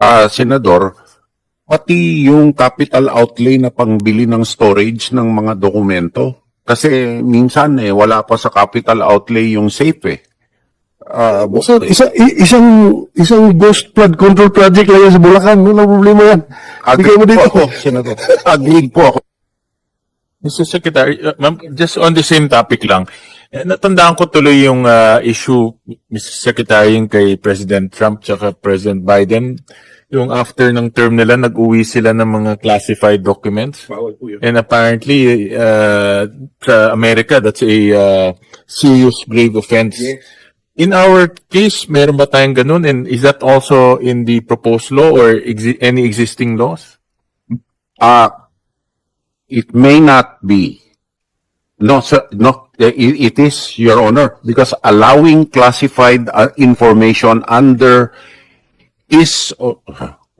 ah, Senador, pati yung capital outlay na pangbili ng storage ng mga dokumento. Kasi minsan eh, wala pa sa capital outlay yung safe eh. Ah, bu- Sir, isa, isang isang ghost flood control project lang yan sa Bulacan. Wala problema yan. Bigay mo agreed dito. po ako, Senador. Agreed po ako. Mr. Secretary, uh, ma'am, just on the same topic lang, natandaan ko tuloy yung uh, issue, Mr. Secretary, yung kay President Trump tsaka President Biden. Yung after ng term nila, nag-uwi sila ng mga classified documents. And apparently, uh, sa America, that's a uh, serious grave offense. In our case, meron ba tayong ganun? And is that also in the proposed law or exi- any existing laws? Uh, it may not be. No, sir, no, it, is, Your Honor, because allowing classified uh, information under his or,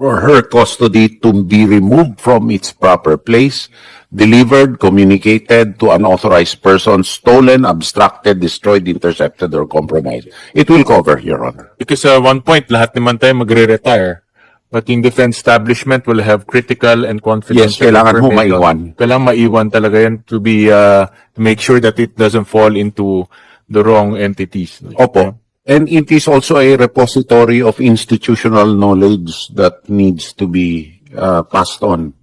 her custody to be removed from its proper place, delivered, communicated to unauthorized person, stolen, abstracted, destroyed, intercepted, or compromised. It will cover, Your Honor. Because uh, one point, lahat naman tayo magre-retire. But yung defense establishment will have critical and confidential Yes, kailangan mo information. maiwan. Kailangan maiwan talaga yan to be, uh, to make sure that it doesn't fall into the wrong entities. Opo. And it is also a repository of institutional knowledge that needs to be uh, passed on.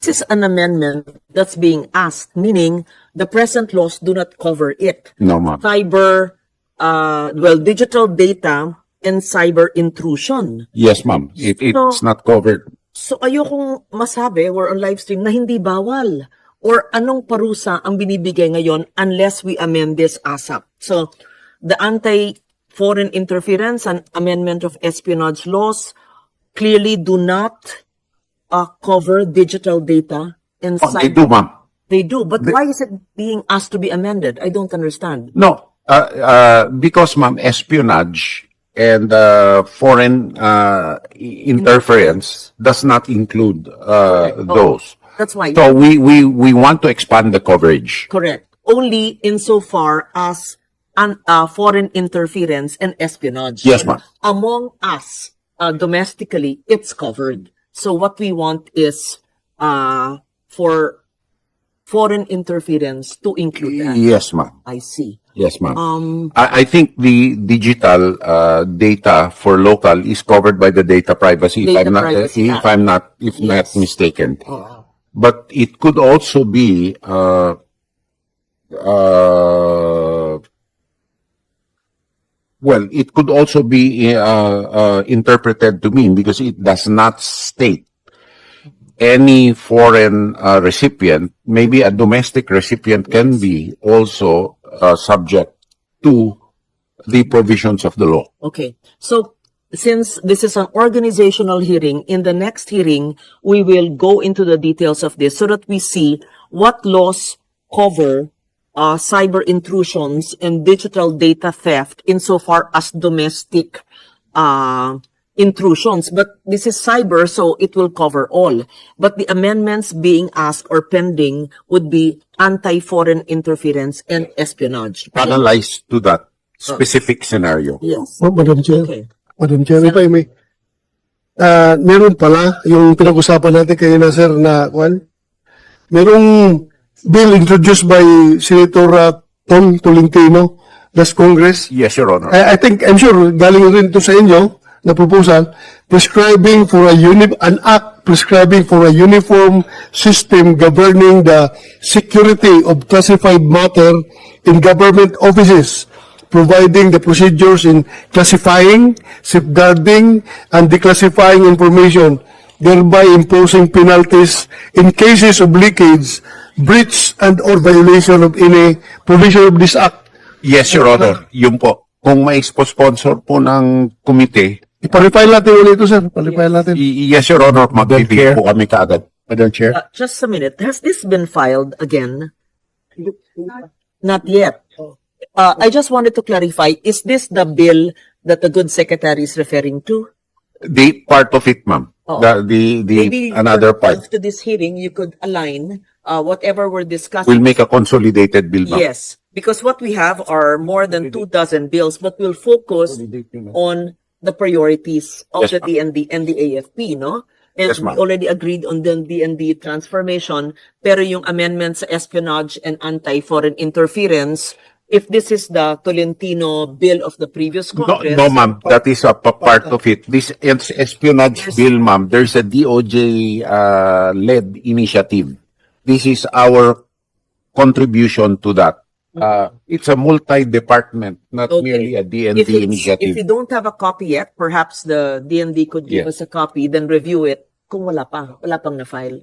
This is an amendment that's being asked, meaning the present laws do not cover it. No, ma'am. Cyber, uh, well, digital data and cyber intrusion. Yes, ma'am. It, it's So- not covered. So ayokong masabi, we're on live stream, na hindi bawal. Or anong parusa ang binibigay ngayon unless we amend this ASAP. So, the anti-foreign interference and amendment of espionage laws clearly do not uh, cover digital data and Oh, they cyber. do, ma'am. They do, but why is it being asked to be amended? I don't understand. No, uh, uh, because, ma'am, espionage and uh, foreign uh, interference does not include uh, those. That's why. So we, we, we want to expand the coverage. Correct. Only insofar as an, uh, foreign interference and espionage. Yes, ma'am. Among us, uh, domestically, it's covered. So what we want is, uh, for foreign interference to include that. Yes, ma'am. I see. Yes, ma'am. Um, I, I think the digital uh, data for local is covered by the data privacy. if Data I'm not, Privacy if Act. I'm not, if not Yes. mistaken. uh, But it could also be, uh, uh, well, it could also be uh, uh, interpreted to mean because it does not state any foreign uh, recipient, maybe a domestic recipient can be also uh, subject to the provisions of the law. Okay. So since this is an organizational hearing, in the next hearing, we will go into the details of this so that we see what laws cover uh, cyber intrusions and digital data theft insofar as domestic uh, intrusions. But this is cyber, so it will cover all. But the amendments being asked or pending would be anti-foreign interference and espionage. Analyzed to that specific scenario. Yes. Oh, Madam Chair. Okay. Madam Chair, if I may. Ah, meron pala yung pinag-usapan natin kayo na sir na kwan. Merong bill introduced by Senator uh, Tom Tolentino last Congress. Yes, Your Honor. I, I think, I'm sure, galing rin to sa inyo na proposal, prescribing for a uni, an act prescribing for a uniform system governing the security of classified matter in government offices, providing the procedures in classifying, safeguarding, and declassifying information, thereby imposing penalties in cases of leakage, breach, and or violation of any provision of this act. Yes, Your Honor. Yun po. Kung may sponsor po ng komite, Iparefile natin ulit ito, sir. Iparefile natin. y- yes, Your Honor, magbibigay po kami kaagad. Madam Chair. Uh, just a minute. Has this been filed again? Not yet. Uh, I just wanted to clarify, is this the bill that the good secretary is referring to? The part of it, ma'am. Oh. The, the, Maybe the, another part. After this hearing, you could align, uh, whatever we're discussing. We'll make a consolidated bill, ma'am. Yes, because what we have are more than two dozen bills, but we'll focus on the priorities of Yes, the. DND and the AFP, no? And Yes, we already agreed on the DND transformation, pero yung amendments sa espionage and anti-foreign interference, if this is the Tolentino bill of the previous No, Congress. no, ma'am. That is a pa- part of it. This es- espionage bill, ma'am, there's a DOJ uh, initiative. This is our contribution to that. Uh, it's a multi-department, not Okay. merely a If, DND if initiative. you don't have a copy yet, perhaps the DND could give Yeah. us a copy, then review it. Kung wala pa, wala pang na-file.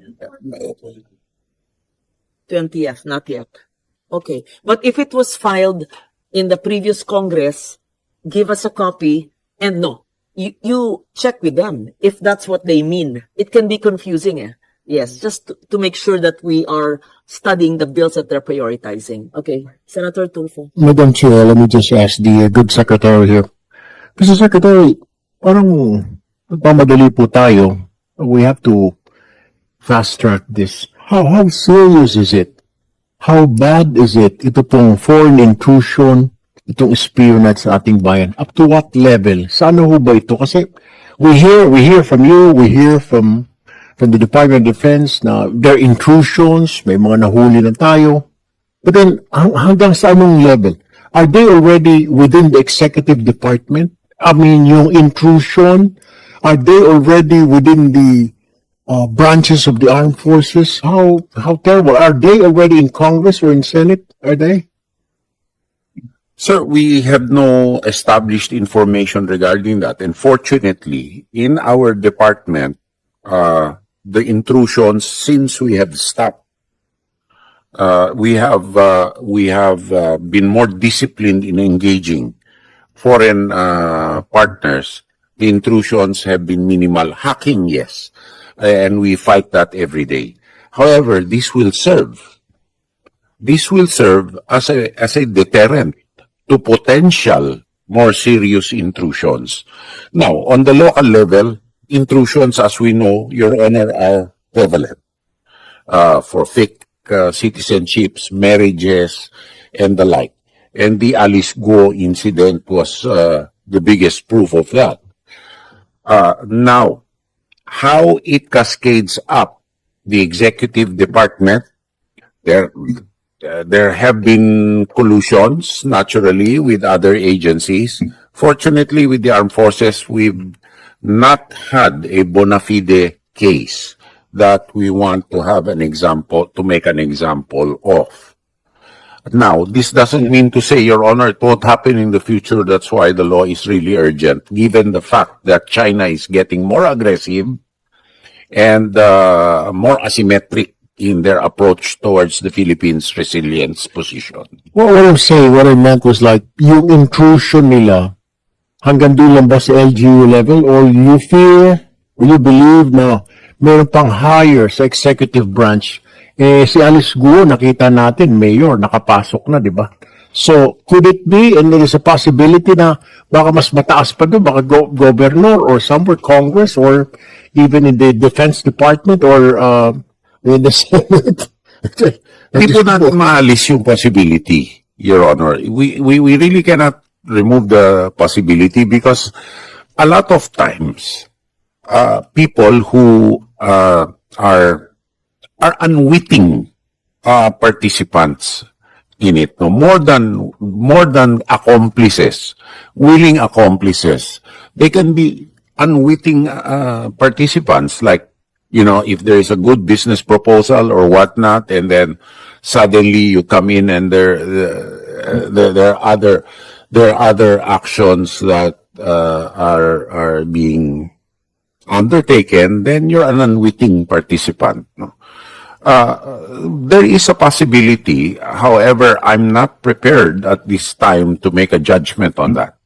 20th, not yet. Okay. But if it was filed in the previous Congress, give us a copy and no, you, you check with them if that's what they mean. It can be confusing. Eh? Yes, just to, to make sure that we are studying the bills that they're prioritizing. Okay. Senator Tulfo. Madam Chair, let me just ask the uh, good secretary here. Mr. Secretary, parang pamadali po tayo. We have to fast track this. How, how serious is it? How bad is it? Ito pong foreign intrusion, itong espionage sa ating bayan. Up to what level? Saan ho ba ito? Kasi we hear, we hear from you, we hear from from the Department of Defense na there are intrusions, may mga nahuli na tayo. But then, hang- hanggang sa anong level? Are they already within the executive department? I mean, yung intrusion, are they already within the uh, branches of the armed forces? How how terrible? Are they already in Congress or in Senate? Are they? Sir, we have no established information regarding that. And fortunately, in our department, uh, the intrusions, since we have stopped, uh, we have, uh, we have, uh, been more disciplined in engaging foreign, uh, partners. The intrusions have been minimal. Hacking, yes. And we fight that every day. However, this will serve this will serve as a, as a deterrent to potential more serious intrusions. Now, on the local level, intrusions, as we know, Your Honor, are prevalent. Uh, for fake uh, citizenships, marriages, and the like. And the Alice Go incident was uh, the biggest proof of that. Uh, now, how it cascades up the executive department, there uh, there have been collusions, naturally, with other agencies. Fortunately, with the armed forces, we've not had a bona fide case that we want to have an example, to make an example of. Now, this doesn't mean to say, Your Honor, it won't happen in the future. That's why the law is really urgent, given the fact that China is getting more aggressive and uh, more asymmetric in their approach towards the Philippines' resilience position. What, what I'm saying, what I meant was like, yung intrusion nila, hanggang doon lang ba sa LGU level? Or you fear, or you believe na meron pang higher sa executive branch? Eh, si Alice Guo, nakita natin, mayor, nakapasok na, di ba? So, could it be, and there is a possibility na baka mas mataas pa doon, baka go- governor or somewhere Congress or even in the Defense Department or uh, in the Senate? Hindi po natin maalis yung possibility, Your Honor. We, we, we really cannot remove the possibility because a lot of times, uh, people who uh, are are unwitting uh, participants in it, no? more than more than accomplices, willing accomplices. They can be unwitting uh, participants, like you know, if there is a good business proposal or whatnot, and then suddenly you come in and there uh, there, there are other there are other actions that uh, are are being undertaken, then you're an unwitting participant. No? Uh, there is a possibility. However, I'm not prepared at this time to make a judgment on that.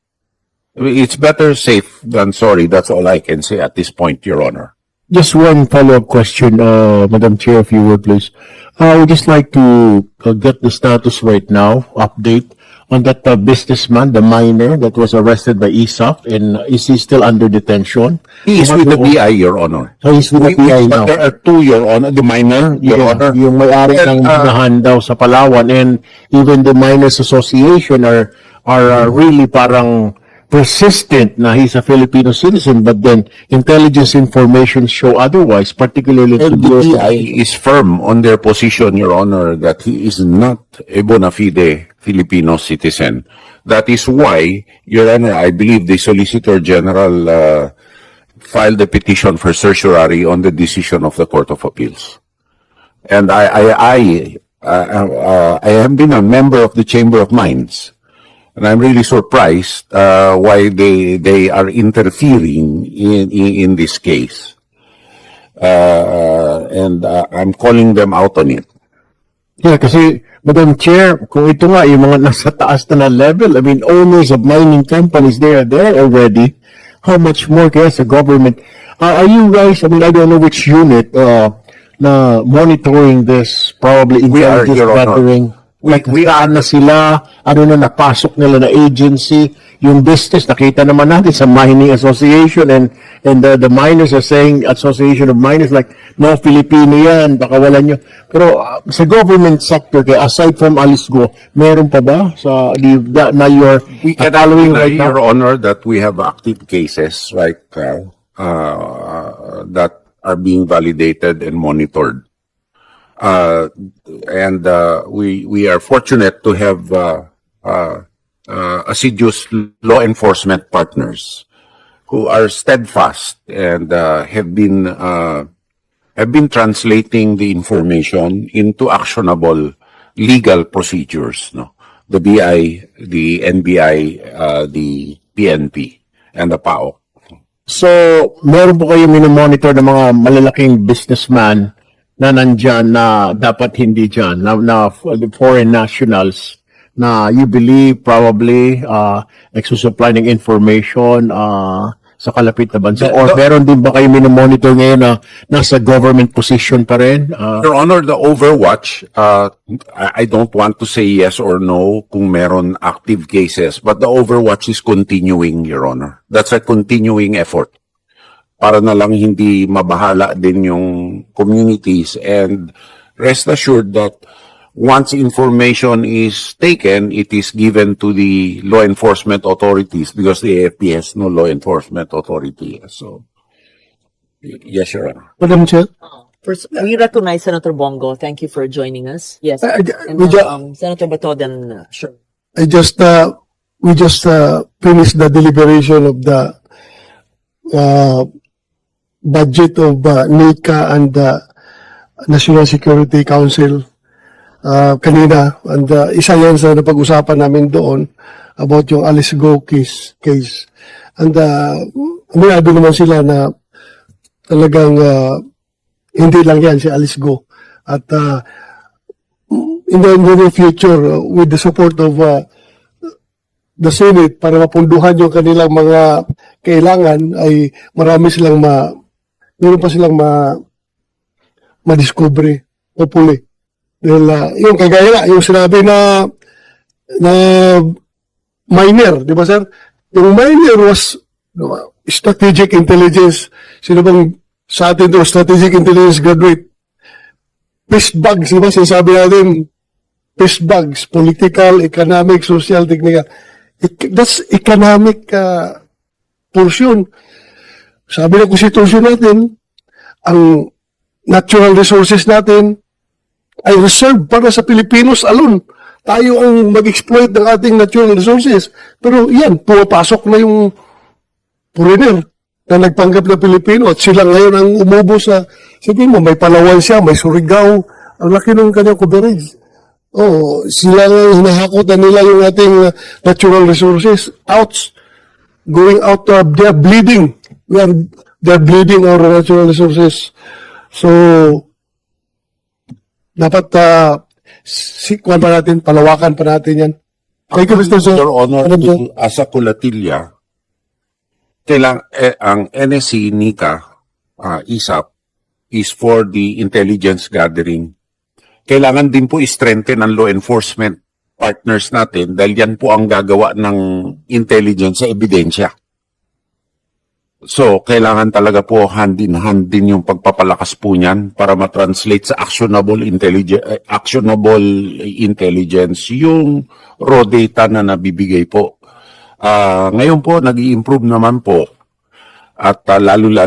It's better safe than sorry. That's all I can say at this point, Your Honor. Just one follow-up question, uh, Madam Chair, if you would, please. I would just like to uh, get the status right now, update on that uh, businessman, the minor that was arrested by ISAF, and uh, is he still under detention? He is with the BI, Your Honor. So he's with the We- we- PI but now. there are two, Your Honor. The minor, Your Yeah, Honor. yung may-ari And, ng uh, daw sa Palawan and even the Miners Association are are uh, really parang persistent na he's a Filipino citizen, but then intelligence information show otherwise, particularly to the NBI is firm on their position, Your Honor, that he is not a bona fide Filipino citizen. That is why, Your Honor, I believe the Solicitor General uh, filed a petition for certiorari on the decision of the Court of Appeals. And I, I, I, uh, uh, I have been a member of the Chamber of Mines. And I'm really surprised uh, why they, they are interfering in, in, in this case uh, and uh, I'm calling them out on it. Yeah, kasi, Madam Chair, kung ito nga, yung mga nasa taas na na level, I mean, owners of mining companies, they are there already. How much more kaya sa government? Uh, are you guys, I mean, I don't know which unit, uh, na monitoring this, probably intelligence gathering? We- Like, we saan na sila, ano na napasok nila na agency, yung business, nakita naman natin sa Mining Association and and the, the miners are saying, Association of Miners, like, no, Filipino yan, baka wala nyo. Pero uh, sa government sector, kaya aside from Alice Go, meron pa ba sa the, the, na you're We uh, following right now? Your Honor, that we have active cases right now uh, that are being validated and monitored. Uh, and uh, we we are fortunate to have uh, uh, uh, assiduous law enforcement partners who are steadfast and uh, have been uh, have been translating the information into actionable legal procedures. No, the BI, the NBI, uh, the PNP, and the PAO. So, meron po kayo minomonitor ng mga malalaking businessman na nandyan na dapat hindi dyan, na, na foreign nationals na you believe probably uh, nagsusupply ng information uh, sa kalapit na bansa? The- Or the- meron din ba kayo minomonitor ngayon na nasa government position pa rin? Uh, Your Honor, the Overwatch, uh, I don't want to say yes or no kung meron active cases, but the Overwatch is continuing, Your Honor. That's a continuing effort. Para na lang hindi mabahala din yung communities and rest assured that once information is taken, it is given to the law enforcement authorities because the AFP has no law enforcement authority. So, y- yes, Your Honor. Madam Chair, First, we recognize Senator Bongo. Thank you for joining us. Yes. I- I- And, we ju- um, Senator Bato, then, uh, sure. I just, uh, we just, uh, finished the deliberation of the, uh, budget of, uh, NICA and the National Security Council, uh, kanina. And, uh, isa yan sa napag-usapan namin doon about yung Alice Go case, case. And, uh, aminado naman sila na talagang, uh, hindi lang yan si Alice Go. At, uh, in the near future, uh, with the support of uh, the Senate para mapunduhan yung kanilang mga kailangan ay marami silang ma meron pa silang ma madiscovery hopefully dahil uh, yung kagaya na yung sinabi na na minor di ba sir? Yung minor was no, strategic intelligence. Sino bang sa atin to strategic intelligence graduate? Fist bags di ba? Sinasabi natin fist bags political economic social technical. Ec- that's economic uh, portion. Sabi ng konstitusyon natin, ang natural resources natin ay reserved para sa Pilipinos alone. Tayo ang mag-exploit ng ating natural resources. Pero yan, pumapasok na yung foreigner na nagpanggap na Pilipino at sila ngayon ang umubo sa, sabihin mo, may Palawan siya, may Surigao, ang laki ng kanyang coverage. Oh, sila ang hinahakotan nila yung ating uh, natural resources. Outs, going out, uh, they're bleeding. We are, they're bleeding our natural resources. So, dapat, uh, si, kuwan pa natin, palawakan pa natin yan. Thank you, Mr. Sir. Your Honor, to- as a kulatilya, kailang, eh, ang NSC, NICA, uh, ISAP, is for the intelligence gathering. Kailangan din po i-strengthen ang law enforcement partners natin dahil yan po ang gagawa ng intelligence sa ebidensya. So, kailangan talaga po hand in hand din yung pagpapalakas po niyan para ma-translate sa actionable intelligence, actionable intelligence yung raw data na nabibigay po Ah, ngayon po, nag improve naman po. At ah, lalo-lalo